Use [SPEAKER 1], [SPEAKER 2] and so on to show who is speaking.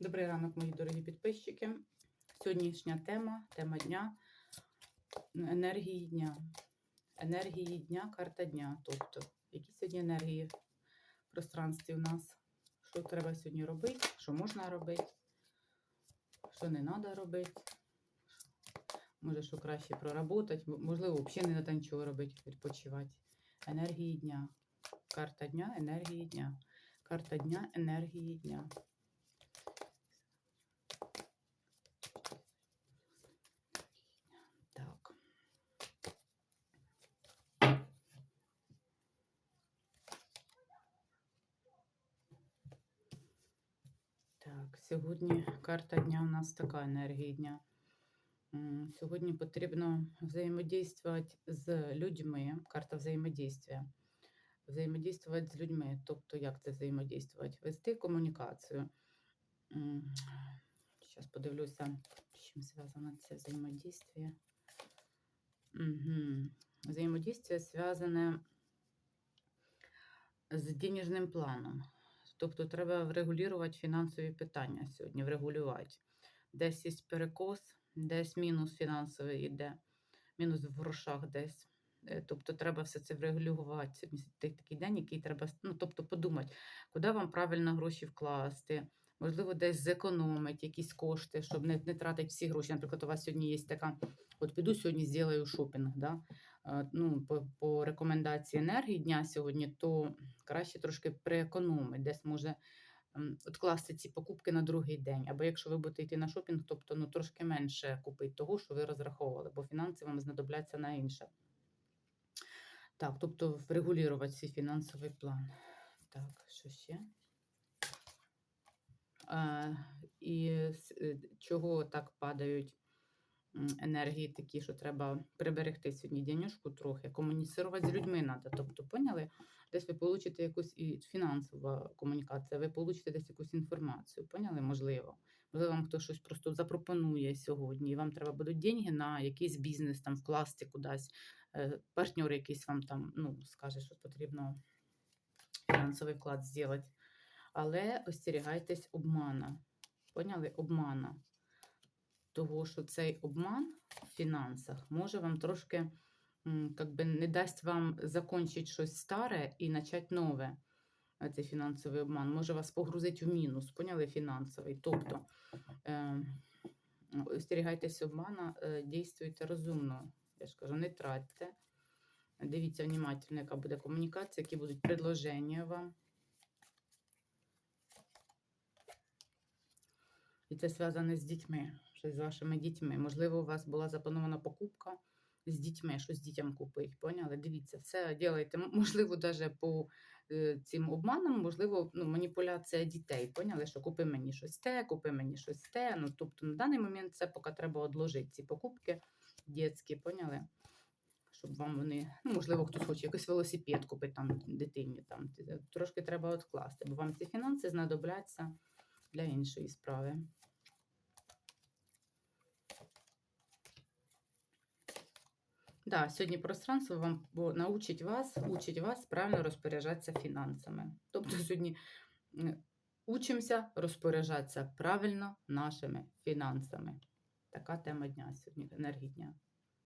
[SPEAKER 1] Добрий ранок, мої дорогі підписчики. Сьогоднішня тема, тема дня енергії дня. Енергії дня, карта дня. Тобто, які сьогодні енергії в пространстві у нас, що треба сьогодні робити, що можна робити, що не треба робити. Може, що краще проработати, можливо, взагалі не треба нічого робити, відпочивати. Енергії дня. Карта дня, енергії дня. Карта дня, енергії дня. Так. Так, сьогодні карта дня у нас така енергія дня. Сьогодні потрібно взаємодействувати з людьми. Карта взаємодействия. Взаємодействувати з людьми. Тобто, як це взаємодействувати? Вести комунікацію. Зараз подивлюся, з чим зв'язано це взаємодействие. Угу. Взаємодействие зв'язане з денежним планом. Тобто треба врегулювати фінансові питання сьогодні, врегулювати. Десь є перекос, десь мінус фінансовий йде, мінус в грошах десь. Е, Тобто треба все це врегулювати. Сьогодні такий такий день, який треба ну, тобто подумати, куди вам правильно гроші вкласти. Можливо, десь зекономити якісь кошти, щоб не, не тратити всі гроші. Наприклад, у вас сьогодні є така: от піду сьогодні зроблю шопінг. Да? Ну, по, по рекомендації енергії дня сьогодні, то краще трошки приекономити, десь може відкласти ці покупки на другий день. Або якщо ви будете йти на шопінг, тобто ну, трошки менше купити того, що ви розраховували, бо фінанси вам знадобляться на інше. Так, тобто врегулювати свій фінансовий план. Так, що ще? І е, чого так падають енергії такі, що треба приберегти сьогодні денежку трохи, комуніцирувати з людьми треба. Тобто, поняли? Десь ви получите якусь і фінансова комунікація, ви получите десь якусь інформацію, поняли? Можливо. Можливо, вам хтось щось просто запропонує сьогодні, і вам треба будуть деньги на якийсь бізнес там вкласти кудись. Е, Партнер якийсь вам там ну, скаже, що потрібно фінансовий вклад зробити. Але остерігайтесь обмана. Поняли? Обмана. Того, що цей обман в фінансах може вам трошки как би, не дасть вам закончити щось старе і почати нове. Цей фінансовий обман може вас погрузити в мінус, поняли фінансовий. Тобто е, остерігайтесь обмана, е, дійствуйте розумно. Я ж кажу, не тратьте. Дивіться внимательно, яка буде комунікація, які будуть предложення вам. І це зв'язане з дітьми, щось з вашими дітьми. Можливо, у вас була запланована покупка з дітьми, щось дітям купити. Поняли? Дивіться, все ділайте. Можливо, навіть по е, цим обманам, можливо, ну, маніпуляція дітей. Поняли, що купи мені щось те, купи мені щось те. Ну, тобто на даний момент це поки треба одложити ці покупки дітські, поняли? Щоб вам вони, ну, можливо, хтось хоче якийсь велосипед купити там дитині. Там, трошки треба відкласти, бо вам ці фінанси знадобляться для іншої справи. Да, сьогодні пространство вам научить вас, учить вас правильно розпоряджатися фінансами. Тобто сьогодні учимося розпоряджатися правильно нашими фінансами. Така тема дня сьогодні, енергії дня.